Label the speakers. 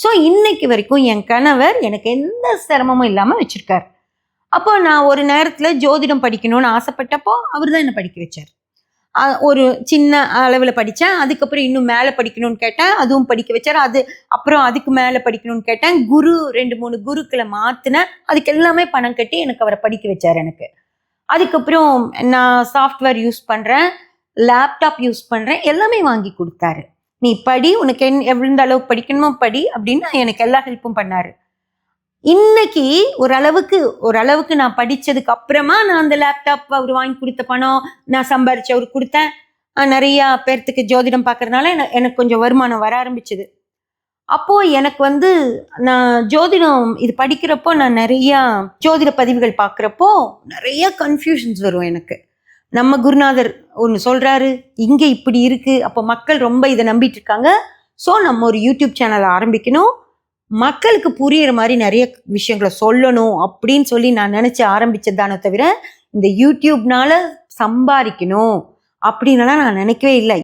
Speaker 1: So இன்னைக்கு வரைக்கும் என் கணவர் எனக்கு எந்த சிரமமும் இல்லாமல் வச்சுருக்கார். அப்போ நான் ஒரு நேரத்தில் ஜோதிடம் படிக்கணும்னு ஆசைப்பட்டப்போ அவர் தான் என்னை படிக்க வச்சார். ஒரு சின்ன அளவில் படித்தேன் அதுக்கப்புறம் இன்னும் மேலே படிக்கணும்னு கேட்டேன். அதுவும் படிக்க வச்சார். அது அப்புறம் அதுக்கு மேலே படிக்கணும்னு கேட்டேன். குரு ரெண்டு மூணு குருக்களை மாற்றினேன் அதுக்கு எல்லாமே பணம் கட்டி எனக்கு அவரை படிக்க வச்சார் எனக்கு. அதுக்கப்புறம் நான் சாஃப்ட்வேர் யூஸ் பண்ணுறேன் லேப்டாப் யூஸ் பண்ணுறேன் எல்லாமே வாங்கி கொடுத்தாரு. நீ படி உனக்கு என் எவ்வளோ அளவுக்கு படிக்கணுமோ படி அப்படின்னு எனக்கு எல்லா ஹெல்ப்பும் பண்ணாரு. இன்னைக்கு ஓரளவுக்கு ஓரளவுக்கு நான் படித்ததுக்கு அப்புறமா நான் அந்த லேப்டாப் அவர் வாங்கி கொடுத்த பணம் நான் சம்பாரிச்சு அவருக்கு கொடுத்தேன். நிறையா நிறைய பேர்த்துக்கு ஜோதிடம் பார்க்கறதுனால எனக்கு எனக்கு கொஞ்சம் வருமானம் வர ஆரம்பிச்சது. அப்போ எனக்கு வந்து நான் ஜோதிடம் இது படிக்கிறப்போ நான் நிறைய ஜோதிட பதிவுகள் பார்க்குறப்போ நிறைய கன்ஃபியூஷன்ஸ் வரும் எனக்கு. நம்ம குருநாதர் ஒன்று சொல்கிறாரு இங்கே இப்படி இருக்குது அப்போ மக்கள் ரொம்ப இதை நம்பிட்டு இருக்காங்க ஸோ நம்ம ஒரு யூடியூப் சேனலை ஆரம்பிக்கணும். மக்களுக்கு புரியிற மாதிரி நிறைய விஷயங்களை சொல்லணும் அப்படின்னு சொல்லி நான் நினச்சி ஆரம்பித்ததானே தவிர இந்த யூடியூப்னால சம்பாதிக்கணும் அப்படின்னலாம் நான் நினைக்கவே இல்லை.